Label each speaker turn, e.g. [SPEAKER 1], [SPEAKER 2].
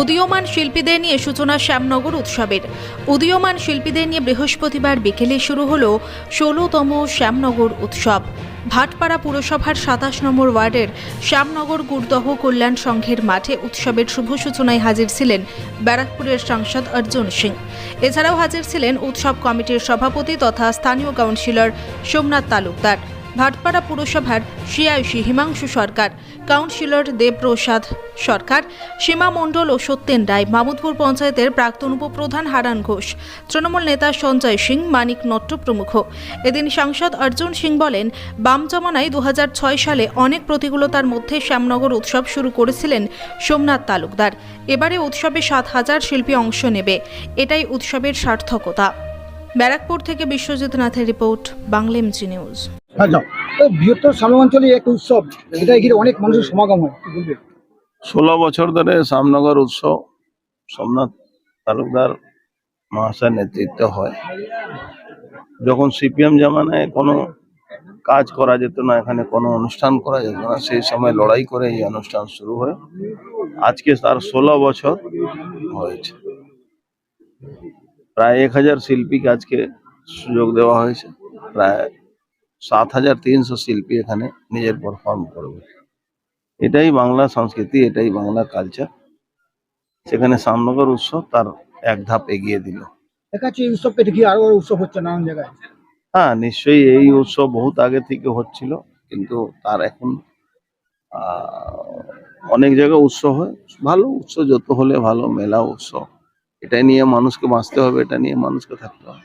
[SPEAKER 1] উদীয়মান শিল্পীদের নিয়ে সূচনা শ্যামনগর উৎসবের। উদীয়মান শিল্পীদের নিয়ে বৃহস্পতিবার বিকেলে শুরু হলো ষোলোতম শ্যামনগর উৎসব। ভাটপাড়া পুরসভার সাতাশ নম্বর ওয়ার্ডের শ্যামনগর গুরদহ কল্যাণ সংঘের মাঠে উৎসবের শুভ সূচনায় হাজির ছিলেন ব্যারাকপুরের সাংসদ অর্জুন সিং। এছাড়াও হাজির ছিলেন উৎসব কমিটির সভাপতি তথা স্থানীয় কাউন্সিলর সোমনাথ তালুকদার। ভাটপাড়া পুরসভার সিআইসি হিমাংশু সরকার, কাউন্সিলর দেবপ্রসাদ সরকার, সীমা মণ্ডল ও সত্যেন রায়, মামুদপুর পঞ্চায়েতের প্রাক্তন উপপ্রধান হারান ঘোষ, তৃণমূল নেতা সঞ্জয় সিং, মানিক নট্ট প্রমুখ। এদিন সাংসদ অর্জুন সিং বলেন, বাম জমানায় দু হাজার ছয় সালে অনেক প্রতিকূলতার মধ্যে শ্যামনগর উৎসব শুরু করেছিলেন সোমনাথ তালুকদার। এবারে উৎসবে সাত হাজার শিল্পী অংশ নেবে। এটাই উৎসবের সার্থকতা। ব্যারাকপুর থেকে বিশ্বজিৎ নাথের রিপোর্ট, বাংলা এমজি নিউজ।
[SPEAKER 2] হ্যাঁ যাও। তো বৃহত্তর শ্যামগঞ্জলি এক উৎসব অনেক সমাগম হয়।
[SPEAKER 3] ষোলো বছর ধরে সামনগর উৎসব, সোমনাথ তালুকদার মহাশয়ের নেতৃত্বে হয়। যখন সিপিএম জামানায় কোনো কাজ করা যেত না, এখানে কোনো অনুষ্ঠান করা যেত না, সেই সময় লড়াই করে এই অনুষ্ঠান শুরু হয়। আজকে তার ষোলো বছর হয়েছে। প্রায় এক হাজার শিল্পীকে আজকে সুযোগ দেওয়া হয়েছে। প্রায় সাত হাজার তিনশো শিল্পী এখানে নিজের পারফর্ম করবে। এটাই বাংলা সংস্কৃতি এটাই বাংলা কালচার সেখানে সামনগর উৎসব তার এক ধাপ এগিয়ে দিল।
[SPEAKER 2] দেখাচ্ছি এই উৎসবকে দেখি আরও আরও উৎসব হচ্ছে নানান জায়গায়।
[SPEAKER 3] হ্যাঁ নিশ্চয়ই এই উৎসব বহুত আগে থেকে হচ্ছিল কিন্তু তার এখন আহ, অনেক জায়গায় উৎসব হয়। ভালো উৎসব যত হলে ভালো মেলা উৎসব। এটা নিয়ে মানুষকে বাঁচতে হবে এটা নিয়ে মানুষকে থাকতে হবে।